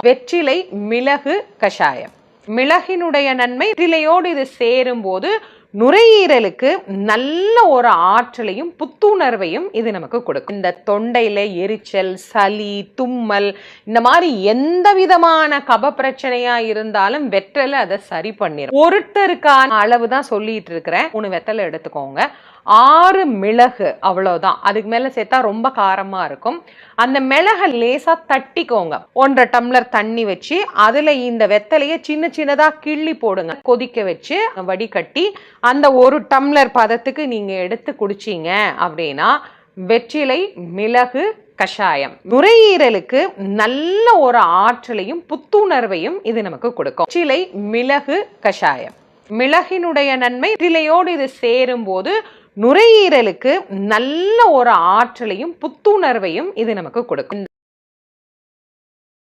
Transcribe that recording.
வெற்றிலை மிளகு கஷாயம். மிளகினுடைய நன்மை வெற்றிலையோடு இது சேரும் போது நுரையீரலுக்கு நல்ல ஒரு ஆற்றலையும் புத்துணர்வையும் இது நமக்கு கொடுக்கும். இந்த தொண்டையில எரிச்சல் சளி தும்மல் இந்த மாதிரி எந்த விதமான கப பிரச்சனையா இருந்தாலும் வெற்றலை அதை சரி பண்ணிடும் ஒருத்தருக்கான அளவு தான் சொல்லிட்டு இருக்கிறேன். மூணு வெத்தலை எடுத்துக்கோங்க. ஆறு மிளகு அவ்வளவுதான். அதுக்கு மேல சேர்த்தா ரொம்ப காரமா இருக்கும். அந்த மிளகை லேசா தட்டிக்கோங்க. ஒன்றரை டம்ளர் தண்ணி வச்சு அதுல இந்த வெத்தலையை சின்ன சின்னதா கிள்ளி போடுங்க. கொதிக்க வச்சு வடிகட்டி அந்த ஒரு டம்ளர் பதத்துக்கு நீங்க எடுத்து குடிச்சீங்க அப்படின்னா வெற்றிலை மிளகு கஷாயம். நுரையீரலுக்கு நல்ல ஒரு ஆற்றலையும் புத்துணர்வையும் இது நமக்கு கொடுக்கும். வெற்றிலை மிளகு கஷாயம். மிளகினுடைய நன்மை வெற்றிலையோடு இது சேரும்போது நுரையீரலுக்கு நல்ல ஒரு ஆற்றலையும் புத்துணர்வையும் இது நமக்கு கொடுக்கும்.